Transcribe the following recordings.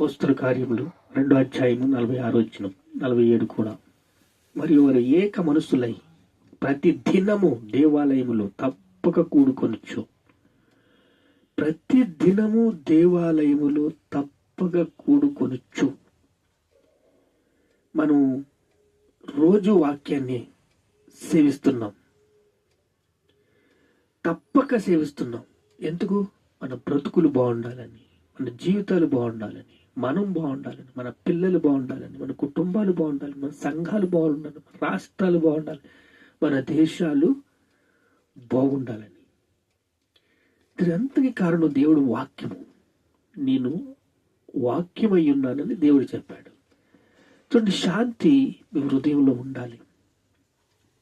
పోస్తుల కార్యములు రెండో అధ్యాయము నలభై ఆరు వచ్చిన నలభై ఏడు కూడా. మరియు వారు ఏక మనసులై ప్రతి దినము దేవాలయములో తప్పక కూడుకొనొచ్చు ప్రతి దినము దేవాలయములో తప్పక కూడుకొనొచ్చు మనం రోజు వాక్యాన్ని సేవిస్తున్నాం. తప్పక సేవిస్తున్నాం. ఎందుకు? మన బ్రతుకులు బాగుండాలని మన జీవితాలు బాగుండాలని. మనం బాగుండాలని మన పిల్లలు బాగుండాలని మన కుటుంబాలు బాగుండాలి మన సంఘాలు బాగుండాలి మన రాష్ట్రాలు బాగుండాలి మన దేశాలు బాగుండాలని. ఇదంతకి కారణం దేవుడు వాక్యము. నేను వాక్యమై ఉన్నానని దేవుడు చెప్పాడు. చూడండి శాంతి మీ హృదయంలో ఉండాలి.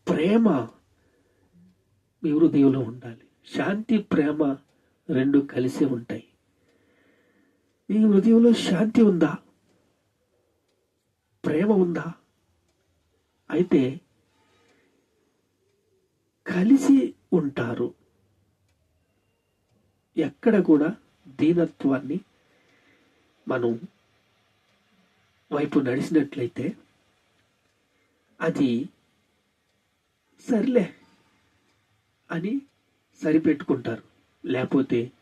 ప్రేమ మీ హృదయంలో ఉండాలి. శాంతి ప్రేమ రెండు కలిసే ఉంటాయి. నీ హృదయంలో శాంతి ఉందా? ప్రేమ ఉందా? అయితే కలిసి ఉంటారు. ఎక్కడ కూడా దీనత్వాన్ని మనం వైపు నడిచినట్లయితే అది సర్లే అని సరిపెట్టుకుంటారు. లేకపోతే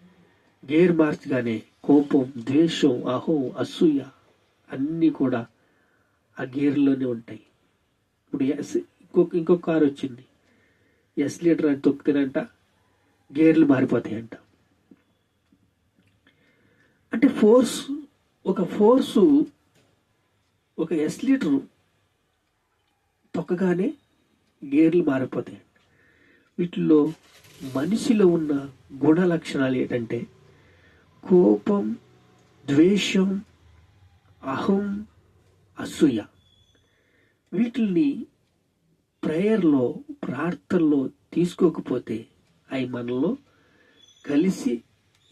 గేర్ మార్చగానే కోపం ద్వేషం అహం అసూయ అన్నీ కూడా ఆ గేర్లోనే ఉంటాయి. ఇప్పుడు ఎస్ ఇంకొక ఇంకొక కారు వచ్చింది. ఎస్ లీటర్ అని తొక్కితేనంట గేర్లు మారిపోతాయంట. అంటే ఫోర్స్ ఒక ఫోర్సు ఒక ఎస్ లీటరు తొక్కగానే గేర్లు మారిపోతాయంట. వీటిలో మనిషిలో ఉన్న గుణ లక్షణాలు ఏంటంటే కోపం ద్వేషం అహం అసూయ. వీటిని ప్రేయర్లో ప్రార్థనలో తీసుకోకపోతే అవి మనలో కలిసి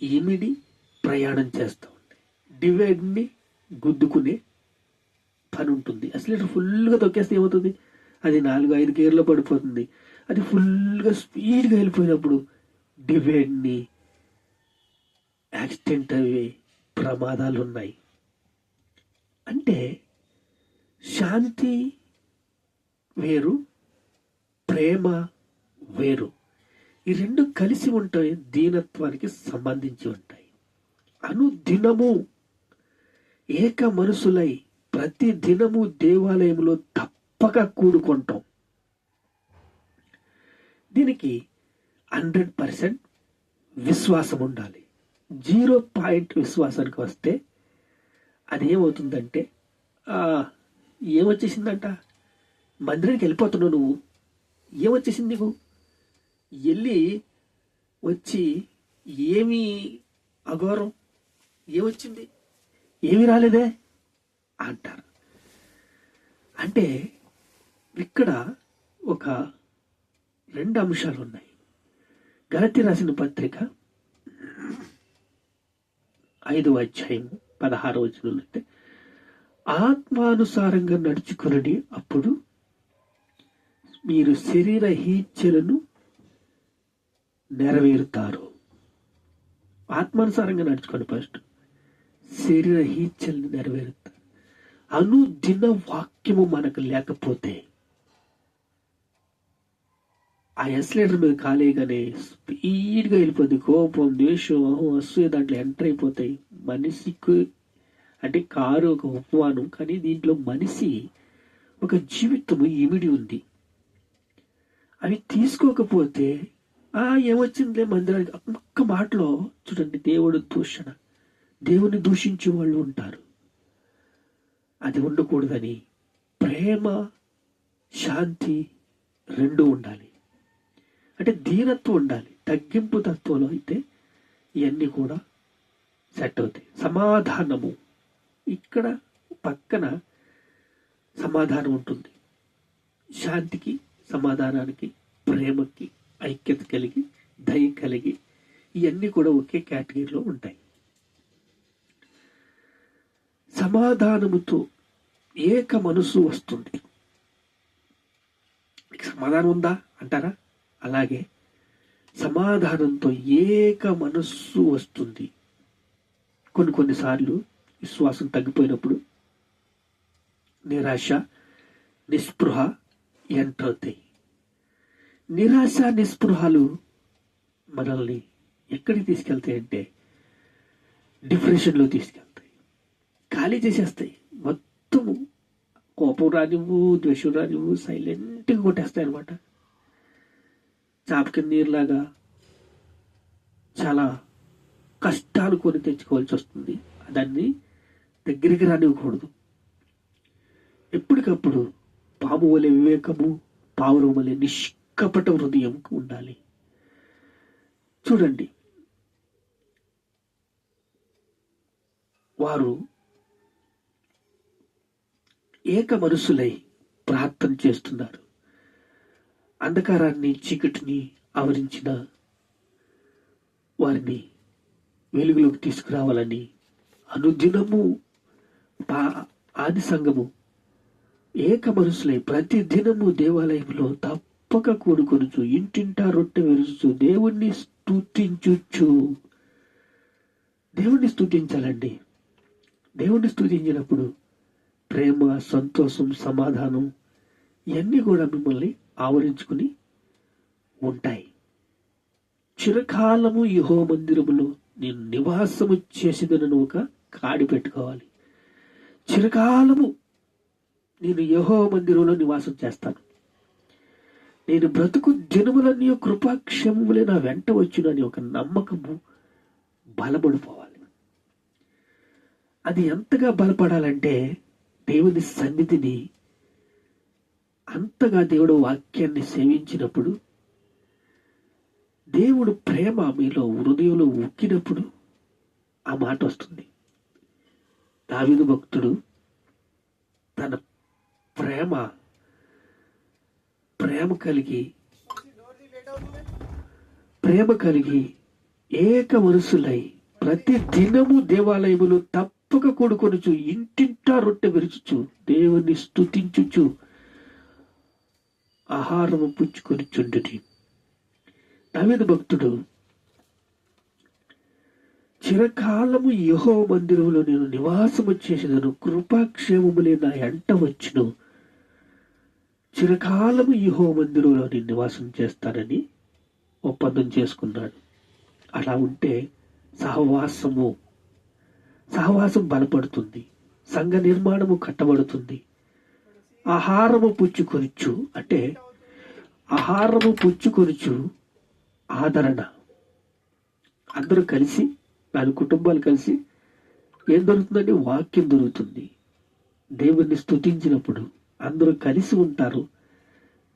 ఇమిడి ప్రయాణం చేస్తూ ఉంటాయి. డివైడ్ని గుద్దుకునే పని ఉంటుంది అసలు ఇట్లా ఫుల్గా తొక్కేస్తే ఏమవుతుంది? అది నాలుగు ఐదు గేర్లో పడిపోతుంది. అది ఫుల్గా స్పీడ్గా వెళ్ళిపోయినప్పుడు డివైడ్ని యాక్సిడెంట్ అయ్యే ప్రమాదాలు ఉన్నాయి అంటే శాంతి వేరు ప్రేమ వేరు. ఈ రెండు కలిసి ఉంటాయి దీనత్వానికి సంబంధించి ఉంటాయి. అనుదినము ఏక మనసులై ప్రతి దినము దేవాలయంలో తప్పక కూడుకుంటాం. దీనికి హండ్రెడ్ పర్సెంట్ విశ్వాసం ఉండాలి జీరో పాయింట్ విశ్వాసానికి వస్తే అది ఏమవుతుందంటే ఏమొచ్చేసిందంట? మందిరానికి వెళ్ళిపోతున్నావు నువ్వు. ఏమొచ్చేసింది నీకు? వెళ్ళి వచ్చి ఏమి అఘోరం ఏమొచ్చింది? ఏమి రాలేదే? అంటారు. అంటే ఇక్కడ ఒక రెండు అంశాలు ఉన్నాయి గలతి రాసిన పత్రిక ఐదవ అధ్యాయం పదహారు వచనంలో అంటే ఆత్మానుసారంగా నడుచుకునడి అప్పుడు మీరు శరీర హీచ్ఛలను నెరవేరుతారు. ఆత్మానుసారంగా నడుచుకోండి ఫస్ట్. శరీర హీచ్ఛలను నెరవేరుతారు. అనుదిన వాక్యము మనకు లేకపోతే ఆ ఎస్లేటర్ మీద కాలేయగానే స్పీడ్గా వెళ్ళిపోద్ది. కోపం ద్వేషం అహం అసూయ దాంట్లో ఎంటర్ అయిపోతాయి. మనిషికి అంటే కారు ఒక ఉపమానం కానీ దీంట్లో మనిషి ఒక జీవితము ఇమిడి ఉంది. అవి తీసుకోకపోతే ఆ ఏమొచ్చిందిలే మందిరానికి? ఒక్క మాటలో చూడండి దేవుడు దూషణ. దేవుని దూషించే వాళ్ళు ఉంటారు. అది ఉండకూడదని ప్రేమ శాంతి రెండు ఉండాలి. అంటే దీనత్వం ఉండాలి. తగ్గింపు తత్వంలో అయితే ఇవన్నీ కూడా సెట్ అవుతాయి. సమాధానము. ఇక్కడ పక్కన సమాధానం ఉంటుంది. శాంతికి సమాధానానికి ప్రేమకి ఐక్యత కలిగి దయ కలిగి ఇవన్నీ కూడా ఒకే కేటగిరీలో ఉంటాయి. సమాధానముతో ఏక మనసు వస్తుంది. మీకు సమాధానం ఉందా? అంటారా? అలాగే సమాధానంతో ఏక మనస్సు వస్తుంది. కొన్ని కొన్నిసార్లు విశ్వాసం తగ్గిపోయినప్పుడు నిరాశ నిస్పృహ ఎంటర్ అవుతాయి నిరాశ నిస్పృహలు మనల్ని ఎక్కడికి తీసుకెళ్తాయంటే డిప్రెషన్లో తీసుకెళ్తాయి. ఖాళీ చేసేస్తాయి. మొత్తము కోపం రానివ్వు ద్వేషం రానివ్వు సైలెంట్గా కొట్టేస్తాయి అనమాట చాపకి నీరులాగా చాలా కష్టాలు కొని తెచ్చుకోవాల్సి వస్తుంది. దాన్ని దగ్గరికి రానివ్వకూడదు. ఎప్పటికప్పుడు పాము వలె వివేకము పావురం వలె నిష్కపట హృదయం ఉండాలి. చూడండి. వారు ఏక మనసులై ప్రార్థన చేస్తున్నారు. అంధకారాన్ని చీకటిని ఆవరించిన వారిని వెలుగులోకి తీసుకురావాలని అనుదినము పా- ఆది సంఘము ఏక మనసులై ప్రతి దినము దేవాలయంలో తప్పక కూడుకొనుచు ఇంటింటా రొట్టె వెరుచు దేవుణ్ణి స్తుతించుచు. దేవుణ్ణి స్తుతించాలండి. దేవుణ్ణి స్తుతించినప్పుడు ప్రేమ సంతోషం సమాధానం ఇవన్నీ కూడా మిమ్మల్ని ఆవరించుకుని ఉంటాయి. చిరకాలము యహో మందిరములో నేను నివాసము చేసేదనను ఒక కాడి పెట్టుకోవాలి. చిరకాలము నేను యహో మందిరంలో నివాసం చేస్తాను. నేను బ్రతుకు దినములన్నీ కృపాక్షములే నా వెంట వచ్చునని ఒక నమ్మకము బలపడిపోవాలి. అది ఎంతగా బలపడాలంటే దేవుని సన్నిధిని అంతగా దేవుడు వాక్యాన్ని సేవించినప్పుడు దేవుడు ప్రేమ మీలో హృదయంలో ఉక్కినప్పుడు ఆ మాట వస్తుంది. దావిదు భక్తుడు తన ప్రేమ ప్రేమ కలిగి ప్రేమ కలిగి ఏక మనసులై ప్రతి దినము దేవాలయములు తప్పక కూడుకొనుచు ఇంటింటా రొట్టె విరుచుచు దేవుని స్థుతించుచు ఆహారము పుచ్చుకొని చుండుని దావీదు భక్తుడు చిరకాలము యహో మందిరంలో నేను నివాసము చేసేదను కృపాక్షేమములే నా ఎంట వచ్చును. చిరకాలము యహో మందిరంలో నేను నివాసం చేస్తానని ఒప్పందం చేసుకున్నాడు. అలా ఉంటే సహవాసము సహవాసం బలపడుతుంది సంఘ నిర్మాణము కట్టబడుతుంది. ఆహారము పుచ్చుకొనిచ్చు అంటే ఆహారము పుచ్చుకొనిచ్చు ఆదరణ. అందరూ కలిసి నాలుగు కుటుంబాలు కలిసి ఏం దొరుకుతుందంటే వాక్యం దొరుకుతుంది. దేవుణ్ణి స్తుతించినప్పుడు అందరూ కలిసి ఉంటారు.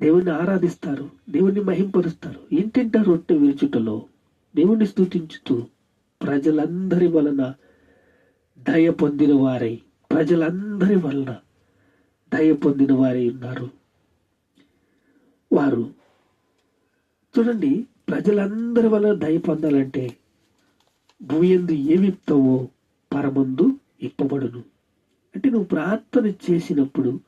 దేవుణ్ణి ఆరాధిస్తారు. దేవుణ్ణి మహింపరుస్తారు. ఇంటింట రొట్టె విరుచుటలో దేవుణ్ణి స్తుతించుతూ ప్రజలందరి వలన దయ పొందిన వారై ప్రజలందరి వలన దయ పొందిన వారై ఉన్నారు. వారు చూడండి ప్రజలందరి వల్ల దయ పొందాలంటే భూయందు ఏమిప్తావో పరమందు ఇప్పబడును. అంటే నువ్వు ప్రార్థన చేసినప్పుడు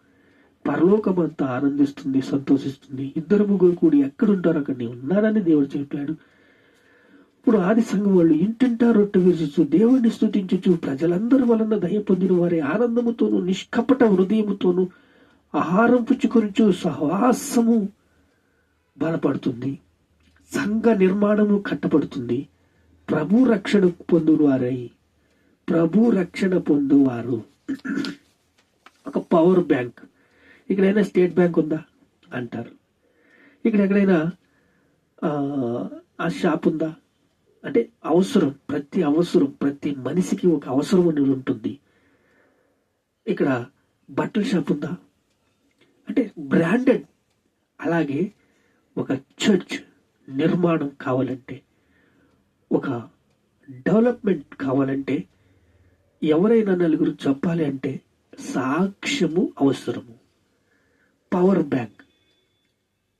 పరలోకమంతా ఆనందిస్తుంది సంతోషిస్తుంది. ఇద్దరు ముగ్గురు కూడి ఎక్కడుంటారో అక్కడ ఉన్నారని దేవుడు చెప్పాడు. ఇప్పుడు ఆది సంఘం వాళ్ళు ఇంటింటా రొట్టె విరుచు దేవుణ్ణి స్తుతించుచు ప్రజలందరి వలన దయ పొందిన వారి ఆనందముతోనూ నిష్కపట హృదయముతోనూ ఆహారం పుచ్చుకొనిచు సహవాసము బలపడుతుంది. సంఘ నిర్మాణము కట్టబడుతుంది. ప్రభు రక్షణ పొందువారై. ప్రభు రక్షణ పొందువారు. ఒక పవర్ బ్యాంక్. ఇక్కడైనా స్టేట్ బ్యాంక్ ఉందా? అంటారు. ఇక్కడ ఎక్కడైనా ఆ షాప్ ఉందా? అంటే అవసరం ప్రతి అవసరం ప్రతి మనిషికి ఒక అవసరం అనేది ఉంటుంది. ఇక్కడ బట్టల షాప్ ఉందా? అంటే బ్రాండెడ్ అలాగే ఒక చర్చ్ నిర్మాణం కావాలంటే ఒక డెవలప్మెంట్ కావాలంటే ఎవరైనా నలుగురు చెప్పాలి అంటే సాక్ష్యము అవసరము. Power bank.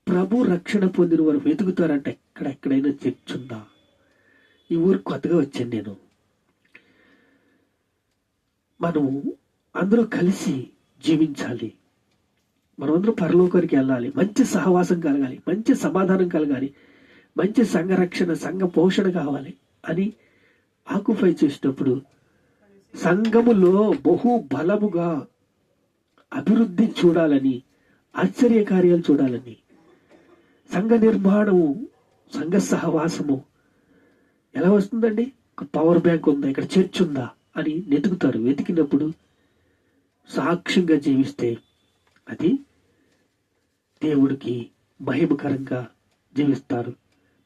ప్రభు రక్షణ పొందిన వారు వెతుకుతారంటే ఎక్కడెక్కడైనా చర్చ్ ఉందా? ఈ ఊరు కొత్తగా వచ్చాను నేను. మనము అందరూ కలిసి జీవించాలి. మనమందరం పరలోకానికి వెళ్ళాలి. మంచి సహవాసం కలగాలి. మంచి సమాధానం కలగాలి. మంచి సంఘ రక్షణ సంఘ పోషణ కావాలి అని ఆకుపై చేసినప్పుడు సంఘములో బహు బలముగా అభివృద్ధి చూడాలని ఆశ్చర్య కార్యాలు చూడాలని సంఘ నిర్మాణము సంఘ సహవాసము ఎలా వస్తుందండి? ఒక పవర్ బ్యాంక్ ఉందా? ఇక్కడ చర్చ్ ఉందా? అని వెతుకుతారు. వెతికినప్పుడు సాక్ష్యంగా జీవిస్తే అది దేవుడికి మహిమకరంగా జీవిస్తారు.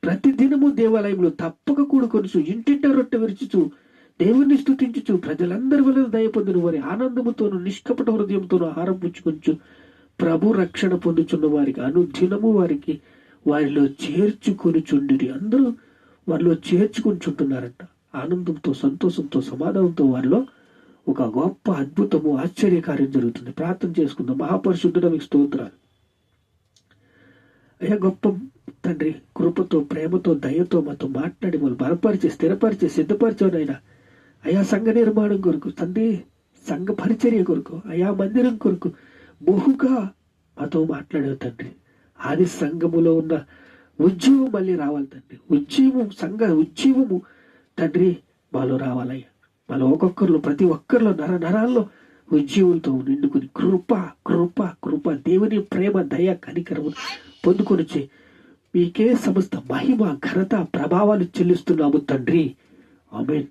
ప్రతి దినము దేవాలయంలో తప్పక కూడుకొనుచు ఇంటింట రొట్టె విరుచుచు దేవుణ్ణి స్థుతించుచు ప్రజలందరి వలన దయ పొందిన వారి ఆనందముతోను నిష్కపట హృదయంతోను ఆహారం పుచ్చుకొంచు ప్రభు రక్షణ పొందుచున్న వారికి అనుదినము వారికి వారిలో చేర్చుకొనిచుండి అందరూ వారిలో చేర్చుకొనిచుంటున్నారంట ఆనందంతో సంతోషంతో సమాధానంతో వారిలో ఒక గొప్ప అద్భుతము ఆశ్చర్యకార్యం జరుగుతుంది. ప్రార్థన చేసుకుందాం. మహాపరిశుద్ధుడ మీకు స్తోత్రాలు. అయ్యా గొప్ప తండ్రి కృపతో ప్రేమతో దయతో మాతో మాట్లాడి వాళ్ళు బలపరిచి స్థిరపరిచి సిద్ధపరిచానైనా అయా సంఘ నిర్మాణం కొరకు తండ్రి సంఘ పరిచర్య కొరకు అయా మందిరం కొరకు బహుగా మాతో మాట్లాడేవు తండ్రి. ఆది సంఘములో ఉన్న ఉజ్జీవం మళ్ళీ రావాలి తండ్రి. ఉజ్జీవం సంఘ ఉజ్జీవము తండ్రి మాలో రావాలయ్యా. మాలో ఒక్కొక్కరిలో ప్రతి ఒక్కరిలో నర నరాల్లో ఉజ్జీవులతో నిండుకుని కృప కృప కృప దేవుని ప్రేమ దయ కనికరము పొందుకొనిచ్చి మీకే సమస్త మహిమ ఘనత ప్రభావాలు చెల్లిస్తున్నాము తండ్రి. ఆమెన్.